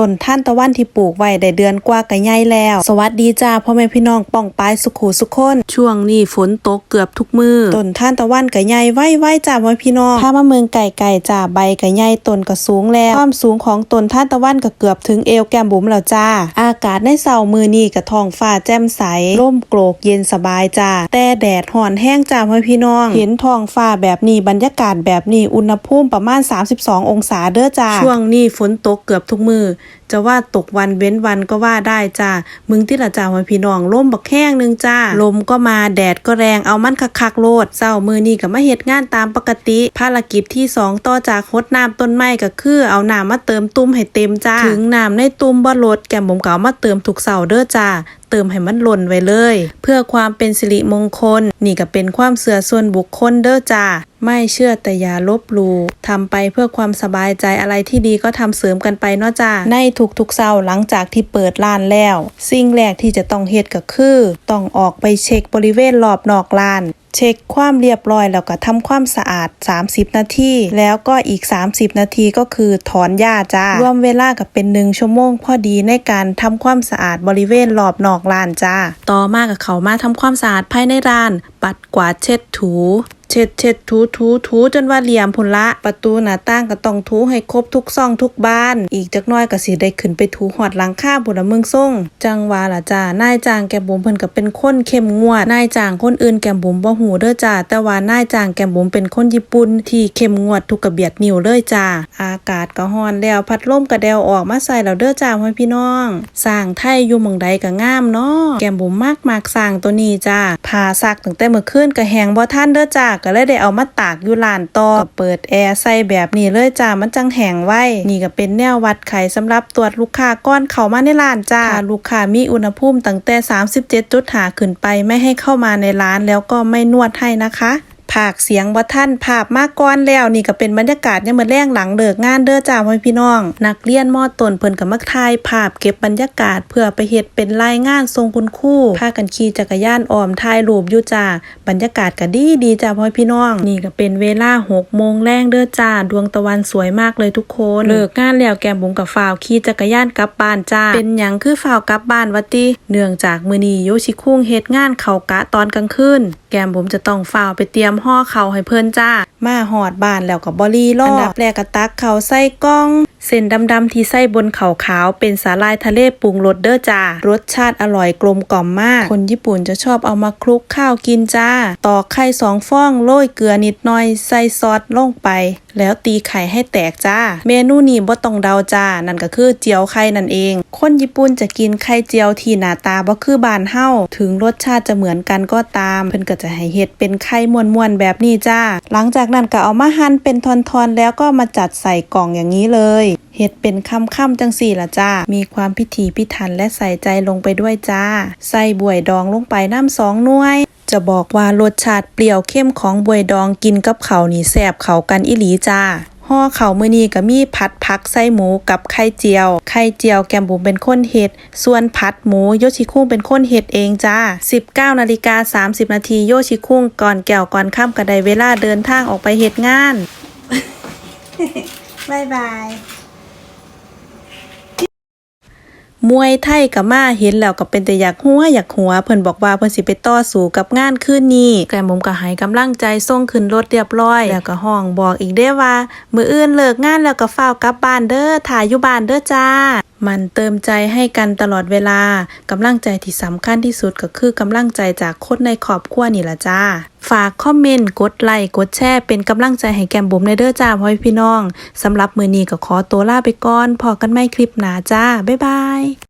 ต้นท่านตะวันที่ปลูกไว้ได้เดือนกว่าก็ใหญ่แล้ว สวัสดีจ้าพ่อแม่พี่น้องป้องปายสุขูสุขคนช่วงนี้ฝนตกเกือบทุกมือต้นท่านตะวันก็ใหญ่ไว้ไว้จ้าพ่อแม่พี่น้องถ้ามาเมืองไก่ไก่จ้าใบก็ใหญ่ต้นก็สูงแล้วความสูงของต้นท่านตะวันก็เกือบถึงเอวแก้มบุ๋มแล้วจ้า อากาศในเสาร์มือนี้กับท้องฟ้าแจ่มใสร่มโกรกเย็นสบายจ้าแต่แดดห่อนแห้งจ้าพ่อแม่พี่น้อง เห็นท้องฟ้าแบบนี้บรรยากาศแบบนี้อุณหภูมิประมาณ 32 องศาเด้อจ้าช่วงนี้ฝนตกเกือบทุกมือจะว่าตกวันเว้นวันก็ว่าได้จ้ามึงที่ละจ้าวันพี่น้องลมบักแห้งหนึงจ้า ลมก็มาแดดก็แรงเอามันคักๆโลดเศร้ามือนี่กับมาเฮ็ดงานตามปกติ ภารกิจที่สองต่อจากคดน้ำต้นไม้ก็คือ เอาน้ำมาเติมตุ้มให้เต็มจ้า ถึงน้ำในตุ้มบ่ลดแก้มผมก็เอามาเติมถูกเสาเด้อจ้า เติมให้มันหล่นไว้เลย เพื่อความเป็นสิริมงคล นี่ก็เป็นความเสื่อส่วนบุคคลเด้อจ้าไม่เชื่อแต่อย่าลบลู่ทำไปเพื่อความสบายใจอะไรที่ดีก็ทำเสริมกันไปเนาะจ้าในทุกๆเช้าหลังจากที่เปิดร้านแล้ว สิ่งแรกที่จะต้องเฮ็ดก็คือ ต้องออกไปเช็คบริเวณรอบนอกร้าน เช็คความเรียบร้อยแล้วก็ทำความสะอาด 30 นาที แล้วก็อีก 30 นาทีก็คือถอนหญ้าจ้ารวมเวลากับเป็นหนึ่งชั่วโมงพอดีในการทำความสะอาดบริเวณรอบนอกลานจ้า ต่อมากับเขามาทำความสะอาดภายในร้าน ปัดกวาดเช็ดถู เช็ดเช็ดถูถูถูจนว่าเหลี่ยมพุ่นละ ประตูหน้าต่างก็ต้องถูให้ครบทุกซ่องทุกบ้าน อีกจักน้อยก็สิได้ขึ้นไปถูหอดหลังคาพุ่นละเมืองส่ง จังว่าล่ะจ้านายจ้างแกมบุ๋มเพิ่นก็เป็นคนเข้มงวด นายจ้างคนอื่นแกมบุ๋มบ่หูเด้อจ้าแต่ว่านายจ้างแกมบุ๋มเป็นคนญี่ปุ่นที่เข้มงวดทุกกระเบียดนิ้วเลยจ้าอากาศก็ร้อนแล้วพัดลมก็แดวออกมาใส่แล้วเด้อจ้าพ่อพี่น้องสร้างไทยอยู่หม่องใดก็งามเนาะแกมบุ๋มมากมากสร้างตัวนี้จ้าผ่าซักตั้งแต่เมื่อคืนก็แหงบ่ทันเด้อจ้าก็เลยได้เอามาตากอยู่ลานต่อเปิดแอร์ใส่แบบนี้เลยจ้ามันจังแหงไว้นี่ก็เป็นแนววัดไข่สำหรับตรวจลูกค้าก้อนเข้ามาในร้านจ้าถ้าลูกค้ามีอุณหภูมิตั้งแต่ 37.5 ขึ้นไปไม่ให้เข้ามาในร้านแล้วก็ไม่นวดให้นะคะ ภาคเสียงบ่ท่านภาพมาก่อนแล้วนี่ก็เป็นบรรยากาศเนี่ยามมื่อแรงหลังเลิกงานเด้อจ้าพ่อพี่น้อง นักเรียนมอต้นเพิ่นก็มักถ่ายภาพเก็บบรรยากาศ เพื่อไปเฮ็ดเป็นรายงานทรงคุณครูพากันขี่จักรยานอ้อมถ่ายรูปอยู่จ้าบรรยากาศก็ดีดีจ้าพ่อพี่น้อง นี่ก็เป็นเวลา6โมงแรงเด้อจ้าดวงตะวันสวยมากเลยทุกคนเลิกงานแล้วแกมบุ๋มกับฝ่าวขี่จักรยานกลับบ้านจ้าเป็นหยังคือฝ่าวกลับบ้านวะติเนื่องจากมือนีโยชิคุงเฮ็ดงานเขากะตอนกลางคืนแกมผมจะต้องฝ่าวไปเตรียมห่อเขาให้เพิ่นจ้า มาหอดบ้านแล้วก็บรีรออันดับแรกก็ตักเขาวใส่กล้อง เส้นดำๆที่ใส่บนเขาวขาวเป็นสาลายทะเลปรุงรสเด้อจ้ารสชาติอร่อยกลมกล่อมมาก คนญี่ปุ่นจะชอบเอามาคลุกข้าวกินจ้า ตอกไข่สองฟองโรยเกลือนิดหน่อย ใส่ซอสลงไป แล้วตีไข่ให้แตกจ้า เมนูนี้บ่ต้องเดาจ้า นั่นก็คือเจียวไข่นั่นเอง คนญี่ปุ่นจะกินไข่เจียวที่หน้าตาบ่คือบ้านเฮาถึงรสชาติจะเหมือนกันก็ตาม เพิ่นก็จะให้เฮ็ดเป็นไข่ม้วนๆแบบนี้จ้า หลังจากนั้นก็เอามาหั่นเป็นทอนๆ แล้วก็มาจัดใส่กล่องอย่างนี้เลยเห็ดเป็นคำๆจังสี่ละจ้า มีความพิถีพิถันและใส่ใจลงไปด้วยจ้า ใส่บวยดองลงไปน้ำสองน่วยจะบอกว่ารสชาติเปรี้ยวเข้มของบวยดองกินกับเขานี่แสบเขากันอีหลีจ้า ห่อเขาวมื้อนี้ก็มีผัดผักใส่หมูกับไข่เจียว ไข่เจียวแกมบุ๋มเป็นคนเฮ็ด ส่วนผัดหมูโยชิคุงเป็นคนเฮ็ดเองจ้า 19นาฬิกา30นาทีโยชิคุงก่อนแก้วก่อนค่ำก็ได้เวลาเดินทางออกไปเฮ็ดงานบายบาย มวยไทยกับมาเห็นแล้วก็เป็นแต่อยากหัวอยากหัวเพิ่นบอกว่าเพิ่นสิไปต่อสู้กับงานคืนนี้แกมผมก็ให้กำลังใจส่งขึ้นรถเรียบร้อย แล้วก็ห้องบอกอีกได้ว่า มืออื่นเลิกงานแล้วก็เฝ้ากลับบ้านเด้อถ่ายอยู่บ้านเด้อจ้ามันเติมใจให้กันตลอดเวลากำลังใจที่สำคัญที่สุดก็คือกำลังใจจากคนในครอบครัวนี่ละจ้าฝากคอมเมนต์ กดไลค์ กดแชร์ เป็นกำลังใจให้แกมบุ๋มในเด้อจ้าพ่อพี่น้อง สำหรับมือนี้ก็ขอตัวลาไปก่อน พอกันไม่คลิปหนาจ้า บ๊ายบาย